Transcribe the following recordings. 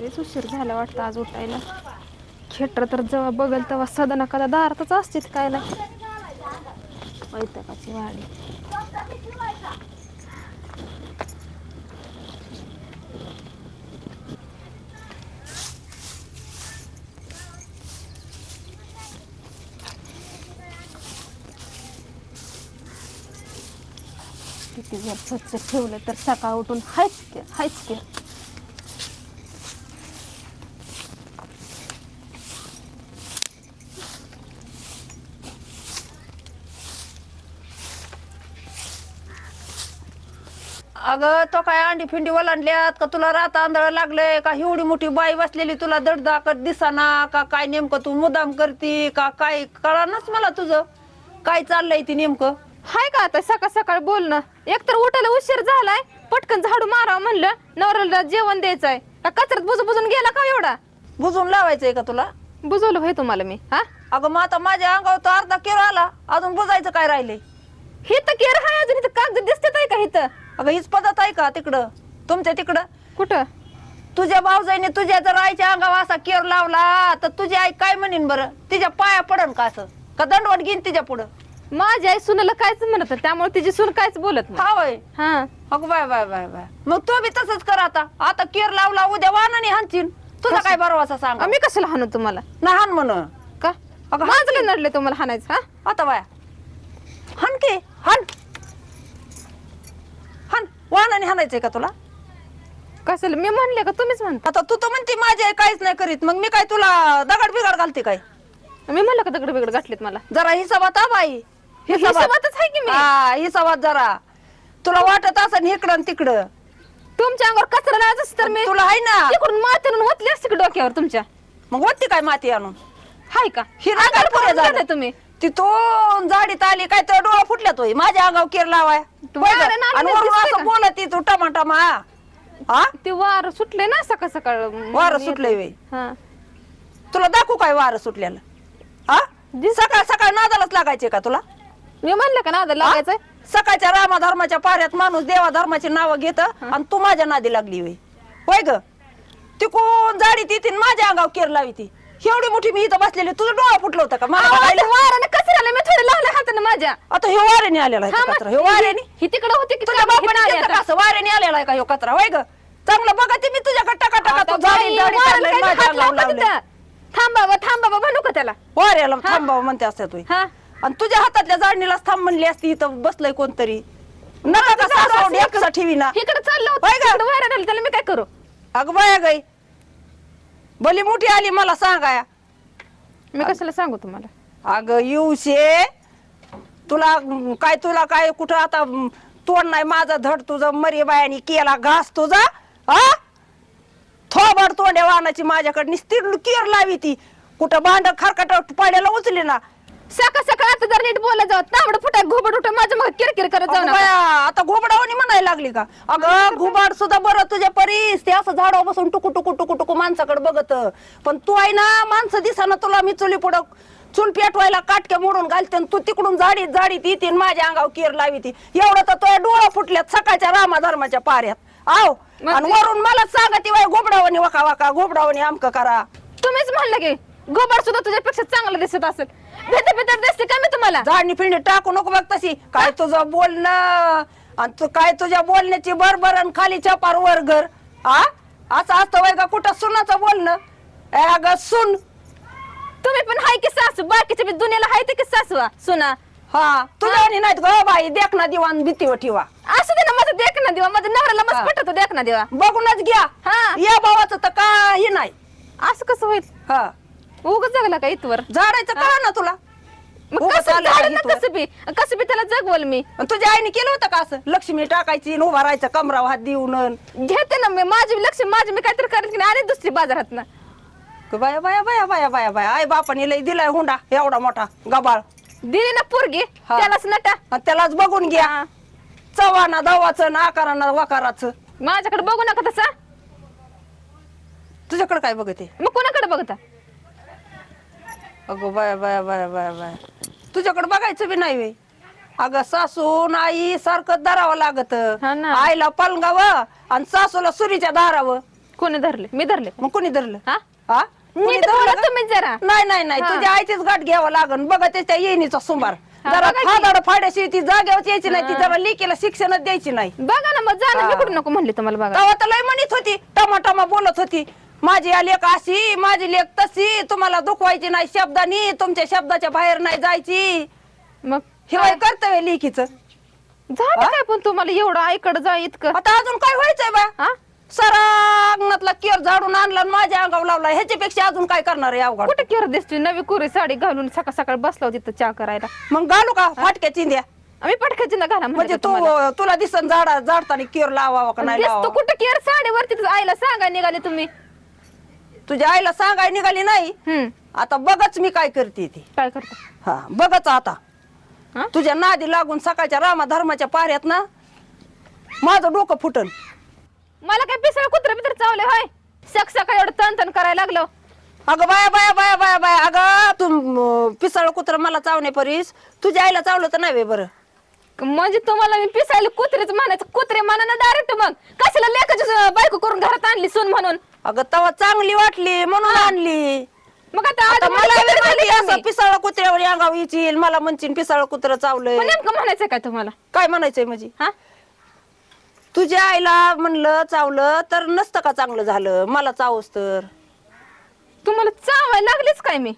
लयच उशीर झाला वाटतं आज उठायला. खेटर तर जेव्हा बघल तेव्हा सदा ना कदा दारातच असतेच काय नाही. वैतकाची वाडी. किती जर स्वच्छ ठेवलं तर सकाळ उठून हायच के हायच के. अगं तो काय अंडी फिंडी ओलांडल्यात का तुला रात आंधळ लागलंय? का एवढी मोठी बाई बसलेली तुला दडदाकट दिसाना? का काय नेमकं तू मुदाम करती? का काय? कळानच मला तुझं. काय चाललंय ती नेमकं? हाय का आता? सकाळ सकाळ बोलणं एकतर उठायला उशीर झालाय पटकन झाडू मारावं म्हणलं नवऱ्याला जेवण द्यायचंय. का कचऱ्यात बुजू बुजून गेला का एवढा? बुजून लावायचंय का तुला? बुजवलं होय तुम्हाला मी हा? अगं मग आता माझ्या अंगावर तर अर्धा किलो आला. अजून बुजायचं काय राहिलंय? हे तर केर हाय अजून इथं कागद दिसतात आहे का इथं? अगं हीच पद्धत आहे का तिकडं? तुमच्या तिकडं? कुठं? तुझ्या भाऊजाईने तुझ्या जर आईच्या अंगावर असा केर लावला तर तुझी आई काय म्हणेन बरं? तिच्या पाया पडन का असं? का दंडवट घेईन तिच्या पुढं? माझी आई सुनाला कायच म्हणत नाही, त्यामुळे तिची सून कायच बोलत नाही. हा वय हा. अगं बाय बाय बाय बाय. मग तू बी तसंच कर आता. आता केर लावला उद्या वाहनाने हाणचीन. तुझा काय भरवसा सांग? मी कशाला हाणू तुम्हाला? ना हान म्हण का? अगं, माझं काय नडले तुम्हाला हाणायचं हा? आता बाया. हान की हान. हान वाहनाने हाणायचंय का तुला? कशाला? मी म्हणले का तुम्हीच म्हणता? आता तू तर म्हणते माझी काहीच नाही करीत मग मी काय तुला दगड बिगड घालते काय? मी म्हणलं का दगड बिगड गाठलेत मला? जरा हिसाबात हा बाई हिशोबातच आहे की मी? हा हिसाबात जरा. तुला वाटत असं इकडं आणि तिकडं. तुमच्या अंगावर कचरा लावायचं असतं तर मी तुला आहे ना. तिकडून मातीनं ओतली असते का डोक्यावर तुमच्या? मग वरती काय माती आणून? हाय का? ही पुढे करून झालं? तुम्ही. तिथून जाडीत आली काय तर डोळा फुटल्या तो माझ्या अंगावर केर लावाय. तू आणि नाही वरून दिसतंय असं का? बोलत ती तू टमाटमा हा ते वार सुटले ना सकाळ सकाळ. वारं सुटलंय व्हय. हा. तुला दाखवू काय वारं सुटल्याला हा सकाळ सकाळ नादालाच लागायचे का तुला? मी म्हणलं का ना आता हा? लागायचंय? सकाळच्या रामा धर्माच्या पाऱ्यात माणूस देवा धर्माची नावं घेत आणि तू माझ्या नादी लागली होय होय ग? तिकून जाडी ती माझ्या अंगावर केर लावी ती एवढी मोठी मी इथं बसलेली तुझं डोळा फुटलं होतं का? मला बघायला? वाराने कचऱ्याला मी थोडे लावले हाताने माझ्या. आता हे वाऱ्याने आलेला आहे हा, का मग कचरा. हे वाऱ्याने ही तिकडे होती की तुझ्या बापाने आली केलं. का? असं वाऱ्याने आलेला आहे का ह्यो कचरा? होय ग. चांगलं बघा ते मी तुझ्या कट्टा कट्टा आता का तो माझ्या अंगावर लावलंय. तिथं? थांब बाबा थांब बाबा म्हणू का त्याला. वाऱ्याला थांबावं म्हणते असते तू. हा. आणि तुझ्या हातातल्या जाडणीलाच थांब म्हणली असती इथं बसलंय कोणतरी. नका का सासवड एकसा ठेवी ना इकडे चाललं होय होतं. का? तिकडे वाऱ्याने आलं, त्याला मी काय करू? अगं बाया गाई भली मोठी आली मला सांगाया मी कशाला सांगू तुम्हाला? अगं येऊशे. तुला अं, काय तुला काय कुठं आता अं, तोंड नाही? माझा धड तुझं मरी बायानी केला घास तुझा हा थोबड तोंड्या वाहनाची माझ्याकडे. निस्ती केर लावी ती. कुठं भांड खरकट पाड्याला उचली ना सकाळ सकाळ आता जर नीट बोला जाऊ तांबड फुटा घोबड उठा माझ्या मग किरकिर करत जाऊ अगं नका. बाया, आता घोबडावणी म्हणायला लागली का? अगं घुबाड सुद्धा बरं तुझ्या परीस. ते असं झाडावर बसून टुकू टुकू टुकू टुकू माणसाकडे बघत. पण तू आहे ना माणसं दिसाना तुला मी चुली पुढं चूल पेटवायला काटक्या मोडून घालते आणि तू तिकडून जाडीत जाडीत येते आणि माझ्या अंगावर केर लावी ती. एवढं तर तुझ्या डोळा फुटल्यात सकाळच्या रामा धर्माच्या पाऱ्यात. आव. मग आणि ते- वरून मला सांगा ती बाई घोबडावणी वाका वाका घोबडावणी आमक करा. तुम्हीच म्हणलं की गोबर सुद्धा तुझ्यापेक्षा चांगलं दिसत असेल. भेट भेट दिसते का मी तुम्हाला? झाडणी फिरणी टाकू नको बघ तशी. काय तुझं बोलणं? आणि तू काय तुझ्या बोलण्याची बरबर आणि खाली चपार वर घर? हा असं असतं वय का? कुठं सुनाचं बोलणं? ए अगं सुन. तुम्ही पण हाय की सासू? बाकीच्या बी दुनियाला हाय ते की सासू सुना. हा तुझ्या आणि नाहीत ग बाई. देख ना दिवाण भीतीवर ठेवा. असं दे ना माझं देख ना देवा. माझ्या नवऱ्याला. मस्त पटतो देख ना देवा. बघूनच घ्या. हा. या भावाचं तर काही नाही. असं कसं होईल? हा. उगच जगला का इथवर? झाडायचं कळा ना तुला. मग उगाच कसं आलं का झालं ना इथवर? कसं बी? कसं बी त्याला जगवल मी? आणि तुझ्या आईने केलं होतं का असं? लक्ष्मी टाकायची उभा राहायचं कमराव हात देऊन घेते ना मी माझी लक्ष माझी मी काहीतरी करत की नाही आणि दुसरी बाजारात ना. बाया बाया बाया बाया बाया बाया. आई बापाने लय दिलाय हुंडा एवढा मोठा गबाळ. दिली ना पोरगी हा. त्यालाच नटा. आणि त्यालाच बघून घ्या. चव्हाना दवाचं ना आकारानं वकाराचं. माझ्याकडे बघू नका तसा. तुझ्याकडे काय बघते? मग कोणाकडे बघता? अगं बाया बाया बाया बाया बाया तुझ्याकडे बघायचं बी नाही वे. अगं सासून आई सारखं धरावं लागत. हा ना. आईला पलंगावं आणि सासूला सुरीच्या दारावं. कोणी धरले? मी धरले. मग कोणी धरलं? हा? हा? कोणी नीट धरलं बोला का? तुम्ही जरा. नाही नाही नाही. हा. तुझ्या आईचीच गाठ घ्यावं लागन. बघा ते त्या येणीचा सुंबार हा, जरा बघा की. फादाड फाड्याशी ती जागेवर यायची नाही. ती जरा लिकीला शिक्षणच द्यायची नाही. बघा ना मग जा ना. मी कुठं नको म्हणले तुम्हाला बघा. तेव्हा तर लय म्हणत होती. टमा टमा बोलत होती. माझी लेख अशी माझी लेख तशी. तुम्हाला दुखवायची नाही शब्दानी तुमच्या शब्दाच्या बाहेर नाही जायची. मग हिवाय कर्तव्य लेखीच. झालं काय पण तुम्हाला एवढं आईकडे जा इतकं. आता अजून काय व्हायचंय बा? हा? सरा अंगणातला केर झाडून आणला आणि माझ्या अंगावर लावला. ह्याच्यापेक्षा अजून काय करणार आहे अवघड? कुठे केर दिसतोय? नवी कोरी साडी घालून सकाळ सकाळ बसला होती तिथं चहा करायला. मग घालू का? फाटक्या चिंध्या. आम्ही पटकायची ना घाला म्हणजे तू तुला दिसन झाडा झाडताना केर लावावा का नाही कुठं केर? साडीवरती आईला सांगा निघाले तुम्ही. तुझ्या आईला सांगाय निघाली नाही. हम्म. आता बघच मी काय करते ती. काय करता? हा बघच आता. हा? तुझ्या नादी लागून सकाळच्या रामा धर्माच्या पाऱ्यात ना माझं डोकं फुटन. मला काय पिसळ कुत्र बित्र चावले होय? सक सकाळ एवढं तन तन करायला लागलो. अगं बाया बाया बाया बाया बाया अगं तू म, पिसाळ कुत्र मला चावणे परीस. तुझ्या आईला चावलं तर नाही बे बरं. म्हणजे तुम्हाला मी पिसायला कुत्रेच म्हणायचं कुत्रे म्हणा ना डायरेक्ट मग. कशाला लेखाची बायको करून घरात आणली सून म्हणून? अगं तवा चांगली वाटली म्हणून आणली. मग आता आज आता मला झाली असं. पिसाळ कुत्र्यावर अंगाव येईल मला म्हणशील पिसाळ कुत्र चावलंय. नेमकं म्हणायचं काय तुम्हाला? काय म्हणायचंय म्हणजे? हा? तुझ्या आईला म्हणलं चावलं तर नसतं का चांगलं झालं? मला चावस तर. तुम्हाला चावायला लागलीच काय मी?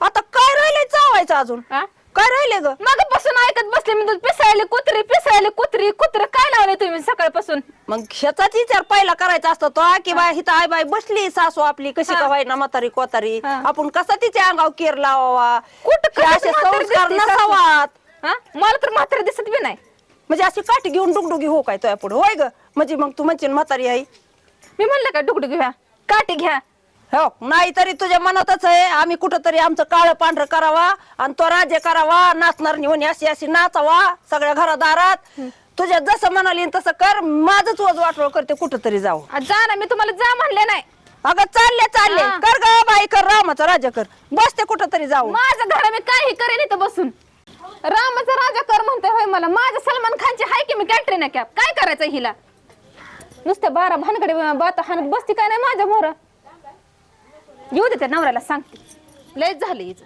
आता काय राहिलंय चावायचं अजून? हा? काय राहिले ग? मागापासून ऐकत बसले मी तुला पिसायले कुत्रे पिसायले कुत्री कुत्र काय लावले तुम्ही सकाळपासून मग ह्याचाच विचार पहिला करायचा असतो तो की बाय हिथं आई बाई बसली सासू आपली कशी. का व्हायना म्हातारी कोतारी. हा. आपण कसा तिच्या अंगावर केर लावावा? कुठं हे कशाचं असे म्हातारी संस्कार दिसते सासू? नसावात. हा? मला तर म्हातारे दिसत बी नाही. म्हणजे अशी काठी घेऊन डुगडुगी हो काय तुया पुढे? होय ग. म्हणजे मग तू म्हणशील म्हातारी आई मी म्हणलं का डुकडू घ्या? काठी घ्या. हो नाही तरी तुझ्या मनातच आहे. आम्ही कुठंतरी आमचं काळं पांढरं करावा आणि तो राज्य करावा नाचणार निवून अशी अशी नाचावा सगळ्या घरादारात. तुझ्या जसं म्हणाली तसं कर माझंच वज वाटवळ करते कुठंतरी जाऊ. आ, जा ना मी तुम्हाला जा म्हणले नाही. अगं चालले चालले. हा. कर ग बाई कर रामाचा राजा कर. बसते कुठंतरी जाऊ. माझं घर मी काही करेन इथं बसून. रामाचा राजा कर म्हणते होय मला. माझ्या सलमान खानची हाय की मी कॅटरीना कॅप? काय करायचं हिला? नुसत्या बारा भानकडे बाता हाणत बसती काय नाही माझ्या मोर? येऊ दे त्या नवऱ्याला सांगते. लयच झालं हिचं